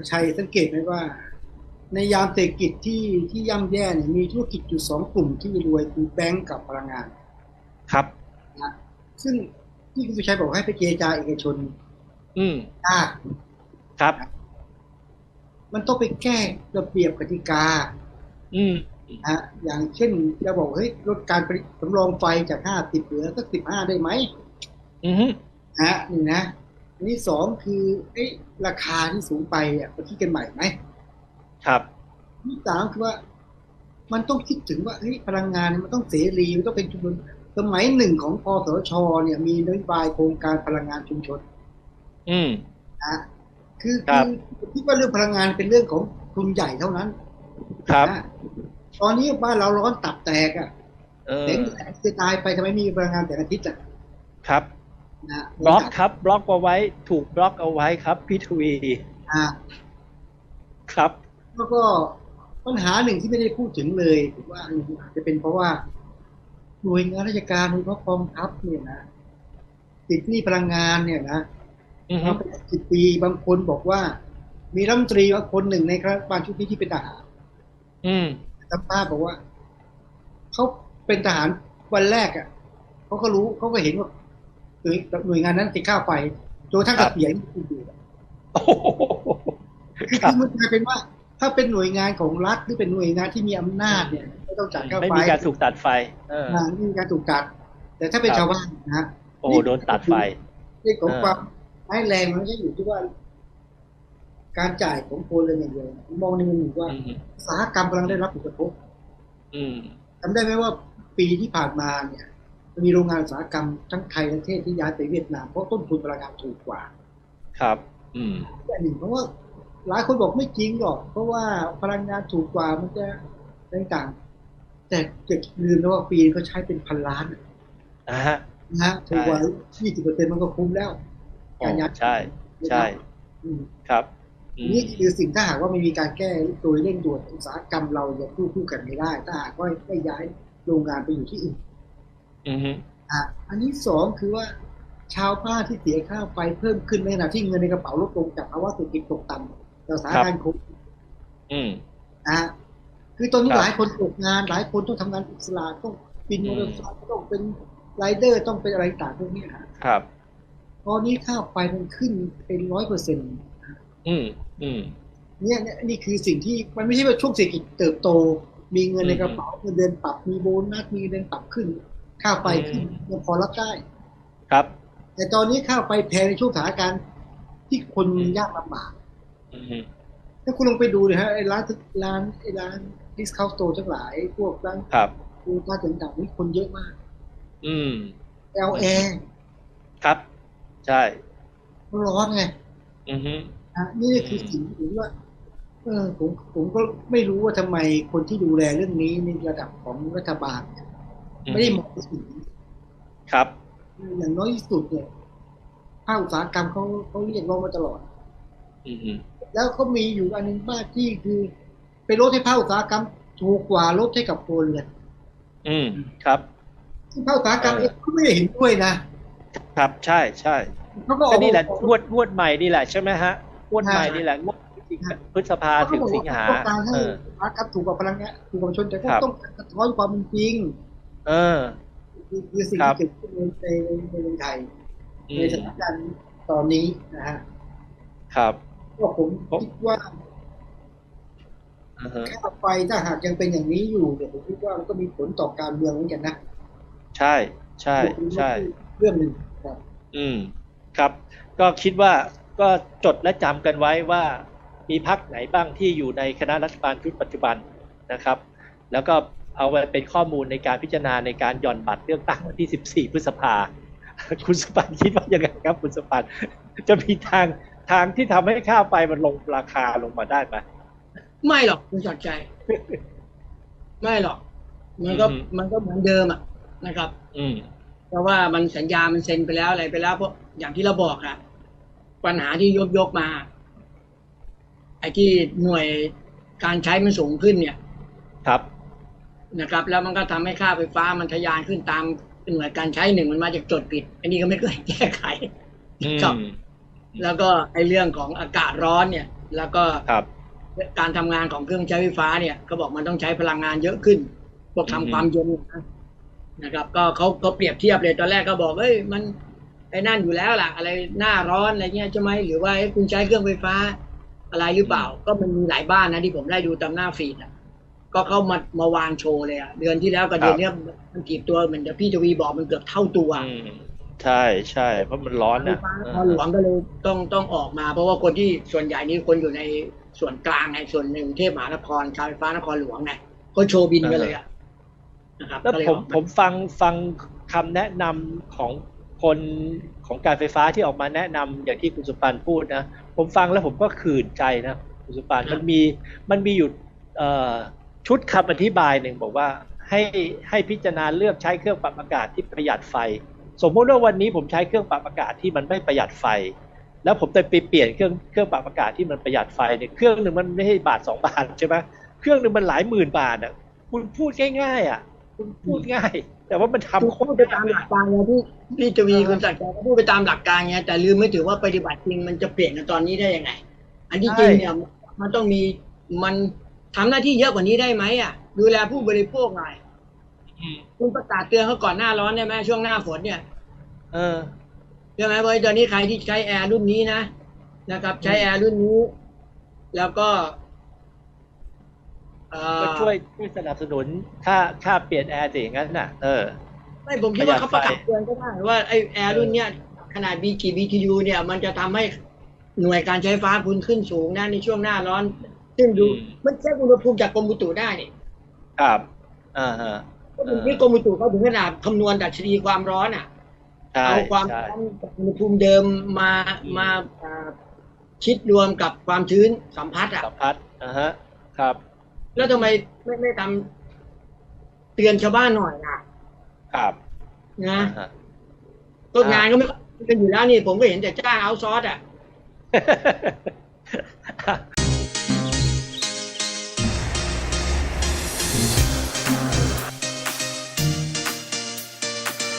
ประชัยสังเกตไหมว่า ในยามเศรษฐกิจที่ที่ย่ำแย่เนี่ยมีธุรกิจอยู่สองกลุ่มที่รวยคือแบงก์กับพลังงาน ครับนะซึ่งที่คุณประชัยบอกให้ไปเจรจาเอกชน อืมยากครับ มันต้องไปแก้ระเบียบกติกา อืมนะฮะอย่างเช่นจะบอกเฮ้ยลดการผลิตสำรองไฟจากห้าสิบเหลือสักสิบห้าได้ไหมอือฮึนะฮะนี่นะ อันที่สองคือเอ้ยราคาที่สูงไปอะไปคิดกันใหม่ไหมครับที่สามคือว่า มันต้องคิดถึงว่าเฮ้ยพลังงานเนี่ยมันต้องเสรีมันต้องเป็นชุมชนสมัยหนึ่งของพสชเนี่ย มีนโยบายโครงการพลังงานชุมชน อืมนะคือครัคือบคิดว่าเรื่องพลังงานเป็นเรื่องของกลุ่มใหญ่เท่านั้น ครับนะตอนนี้บ้านเราร้อนตับแตกอะเออแสงแดดจะตายไปทำไมมีพลังงานแสงอาทิตย์อะครับนะ บล็อกครับบล็อกเอาไว้ ถูกบล็อกเอาไว้ครับพี่ทวีอ่าครับแล้วก็ปัญหาหนึ่งที่ไม่ได้พูดถึงเลยผมว่าอาจจะเป็นเพราะว่าหน่วยงานราชการโดยเฉพาะกองทัพเนี่ยนะติดหนี้พลังงานเนี่ยนะอือฮึมาเป็นสิบปีบางคนบอกว่า มีรัฐมนตรีว่าคนหนึ่งในรัฐบาลชุดนี้ที่เป็นทหารอืมสัมภาษณ์บอกว่าเขาเป็นทหารวันแรกอะเขาก็รู้เขาก็เห็นว่า หน่วยหน่วยงานนั้นติดค่าไฟจนกระทั้งครัเกบษียณอยู่อะโอ้โหคือครับคือมันกลายเป็นว่า ถ้าเป็นหน่วยงานของรัฐหรือเป็นหน่วยงานที่มีอำนาจเนี่ยไม่ต้องจ่ายค่าไม่ไฟมีการถูกตัดไฟเอองานไม่มีการถูกตัด แต่ถ้าเป็นครับชาวบ้านนะโอ้โหโดนตัดไฟเรื่องของเออความร้ายแรงมันก็อยู่ที่ว่า การจ่ายของโครัวเรือนอย่างเดียวมองในมุมหนึ่งว่าอืมอุตสาหกรรมกำลังได้รับผลกระทบอืมจำได้ไหมว่าปีที่ผ่านมาเนี่ย มันมีโรงงานอุตสาหกรรมทั้งไทยและประเทศที่ย้ายไปเวียดนามเพราะต้นทุนพลังงานถูกกว่า ครับ อืมอันหนึ่งเพราะว่าหลายคนบอกไม่จริงหรอก เพราะว่าพลังงานถูกกว่ามันจะต่างๆ แต่จะลืมนะว่าปีนึงเขาใช้เป็นพันล้านอ่าฮะนะฮะถูกกว่ายี่สิบเปอร์เซ็นต์มันก็คุ้มแล้วโอ้ใช่ ใช่อืมครับอืมนี่คือสิ่งถ้าหากว่าไม่มีการแก้โดยเร่งด่วนอุตสาหกรรมเราจะคู่คู่กันไม่ได้ ถ้าหากว่าไม่ย้ายโรงงานไปอยู่ที่อื่น อือฮึอะอันที่สองคือว่า ชาวบ้านที่เสียค่าไฟเพิ่มขึ้นในขณะที่เงินในกระเป๋าลดลงจากภาวะเศรษฐกิจตกต่ำจากสถานการณ์โควิดอืมนะฮะคือตอนนี้ครับหลายคนตกงาน หลายคนต้องทำงานอิสระต้องบินมอเตอร์ไซค์ต้องเป็นไรเดอร์ต้องเป็นอะไรต่างพวกเนี้ยฮะครับตอนนี้ค่าไฟมันขึ้นเป็นร้อยเปอร์เซ็นต์อืมอืมเนี่ยเนี่ยนี่คือสิ่งที่มันไม่ใช่ว่าช่วงเศรษฐกิจเติบโต มีเงินในกระเป๋าเงินเดือนปรับมีโบนัสมีเงินเดือนปรับขึ้น ค่าไฟขึ้นอืมยังพอรับได้ครับ แต่ตอนนี้ค่าไฟแพงในช่วงสถานการณ์ที่คนอืมยากลำบากอือฮึถ้าคุณลองไปดูเลยฮะไอ้ร้านร้านไอ้ร้านดิสคาวโตทั้งหลาย พวกร้านครับฟูร้านต่างๆนี่คนเยอะมาก อืมแอลแอร์ครับ ใช่ร้อนไงอือฮึนะนี่คือสิ่งที่ผมว่าเออผมผมก็ไม่รู้ว่าทำไมคนที่ดูแลเรื่องนี้ในระดับของรัฐบาลเนี่ย ไม่ได้มองไปถึงครับ อย่างน้อยที่สุดเนี่ยภาคอุตสาหกรรมเขาเขาเรียกร้องมาตลอด อือฮึแล้วเขามีอยู่อันหนึงบ้านที่คือไปลดให้ภาคอุตสาหกรรมถูกกว่าลดให้กับครัวเรือนอืมครับซึ่งภาคอุตสาหกรรมเองก็ไม่ได้เห็นด้วยนะครับใช่ใช่เขาก็อก็อกนี่แหละมางวดงวดใหม่นี่แหละใช่ไหมฮะงวดใหม่ใช่นี่แหละงวดพฤษภาถึงสิงหาเขบอกว่ต้องการให้เอออุตสาหกรรมถูกกว่าพลังงานถูกกว่าประชาชนแต่ก็ครับต้องการสะท้อนความเป็นจริง เออคือคือสิ่งครัที่บเกิดขึ้นในในในเมืองไทยอืในมสถานการณ์ตอนนี้นะฮะครับก็ผมคิดว่าอือฮึค่าไฟถ้าหากยังเป็นอย่างนี้อยู่เนี่ยผมคิดว่ามันก็มีผลต่อการเมืองเหมือนกันนะใช่ใช่ใช่เรื่องหนึ่งครับ อืมครับ ก็คิดว่าก็จดและจำกันไว้ว่า มีพักไหนบ้างที่อยู่ในคณะรัฐบาลชุดปัจจุบันนะครับ แล้วก็ เอาไว้เป็นข้อมูลในการพิจารณาในการหย่อนบัตรเลือกตั้งวันที่ 14 พฤษภา คุณสปันคิดว่ายังไงครับ คุณสปันจะมีทางทางที่ทำให้ค่าไฟมันลงราคาลงมาได้ไหมไม่หรอกคุณสักดิ์ใจ ไม่หรอก มันก็อืมมันก็เหมือนเดิมอะนะครับ อืมเพราะว่ามันสัญญามันเซ็นไปแล้วอะไรไปแล้วเพราะอย่างที่เราบอกอะปัญหาที่ยกยกมาไอ้ที่หน่วยการใช้มันสูงขึ้นเนี่ย ครับ นะครับ แล้วมันก็ทำให้ค่าไฟฟ้ามันทะยานขึ้นตามหน่วยการใช้หนึ่งมันมาจากจดผิด อันนี้ก็ไม่เคยแก้ไขอืมครับ แล้วก็ไอ้เรื่องของอากาศร้อนเนี่ย แล้วก็ครับการทำงานของเครื่องใช้ไฟฟ้าเนี่ยเขาบอกมันต้องใช้พลังงานเยอะขึ้น พวกทำอืมความเย็นนะนะครับ ก็เขาเขาเปรียบเทียบเลยตอนแรกก็บอกเอ้ยมันไอ้นั่นอยู่แล้วล่ะ อะไรหน้าร้อนอะไรเงี้ยใช่ไหมหรือว่าเอ้ยคุณใช้เครื่องไฟฟ้าอะไรหรือเปล่า ก็มันมีหลายบ้านนะที่ผมได้ดูตามหน้าฟีดอะ ก็เข้ามามาวางโชว์เลยอะเดือนที่แล้วกับเดือนเนี้ยมันกี่ตัวเหมือนที่พี่ทวีบอกมันเกือบเท่าตัวอืมใช่ใช่เพราะมันร้อนไฟนะฟ้านครหลวงก็เลยต้องต้องออกมา เพราะว่าคนที่ส่วนใหญ่นี่คนอยู่ในส่วนกลางในส่วนหนึ่งกรุงเทพมหานครการไฟฟ้านครหลวงไงเขาโชว์บินกันเลยอะนะครับแล้วก็เยผมออกาผมฟังฟังคำแนะนำของคนของการไฟฟ้าที่ออกมาแนะนำอย่างที่คุณสุปันพูดนะผมฟังแล้วผมก็ขื่นใจนะคุณสุปันมันมีมันมีอยู่เอ่อ ชุดคำอธิบายหนึ่งบอกว่าให้ให้พิจารณาเลือกใช้เครื่องปรับอากาศที่ประหยัดไฟ สมมติว่าวันนี้ผมใช้เครื่องปรับอากาศที่มันไม่ประหยัดไฟ แล้วผมจะไปเปลี่ยนเครื่องเครื่องปรับอากาศที่มันประหยัดไฟเนี่ยเครื่องหนึ่งมันไม่ใช่บาทสองบาทใช่ไหมเครื่องหนึ่งมันหลายหมื่นบาทอะคุณพูดง่ายๆอะคุณพูดง่าย แต่ว่ามันทำคือโคพูตดรไปตามหลักการไงพี่พี่ทวีคุณศักดิ์ก็พูดไปตามหลักการไงแต่ลืมไม่ถึงว่าปฏิบัติจริงมันจะเปลี่ยนกันตอนนี้ได้ยังไง อันที่จริงเนี่ยมันต้องมีมัน ทำหน้าที่เยอะกว่านี้ได้ไหมอะ ดูแลผู้บริโภคหน่อยอืมคุณประกาศเตือนเขาก่อนหน้าร้อนได้ไหมช่วงหน้าฝนเนี่ย เออใช่ไหมเพราะตอนนี้ใครที่ใช้แอร์รุ่นนี้นะนะครับ ใช้แอร์รุ่นนี้ แล้วก็เอ่อก็ช่วยช่วยสนับสนุนค่าค่าเปลี่ยนแอร์สิอย่างนั้นน่ะ เออ ไม่ผมคิดว่าเขาปประระหยักาดศไฟเตือนก็ได้ว่าไอแอร์รุ่นเนี้ยขนาด B กี่ BTU เนี่ย มันจะทำให้หน่วยการใช้ไฟฟ้าคุณขึ้นสูงนะในช่วงหน้าร้อน ซึ่งดูมันเช็คอุณหภูมิจากกรมอุตุได้นี่ครับอ่าฮะก็ถึงที่กรมอุตุเขาถึงขนาดคำนวณดัชนีความร้อนอะใช่เอาความใช่ร้อนจากอุณหภูมิเดิมมามาอ่าคิดรวมกับความชื้นสัมพัทธ์อะสัมพัทธ์อ่าฮะครับ แล้วทำไมไม่ไม่ทำเตือนชาวบ้านหน่อยล่ะ ครับนะอ่าฮะก็งานก็ไม่ค่อยเป็นอยู่แล้วนี่ผมก็เห็นแต่จ้างเอาซอสอะ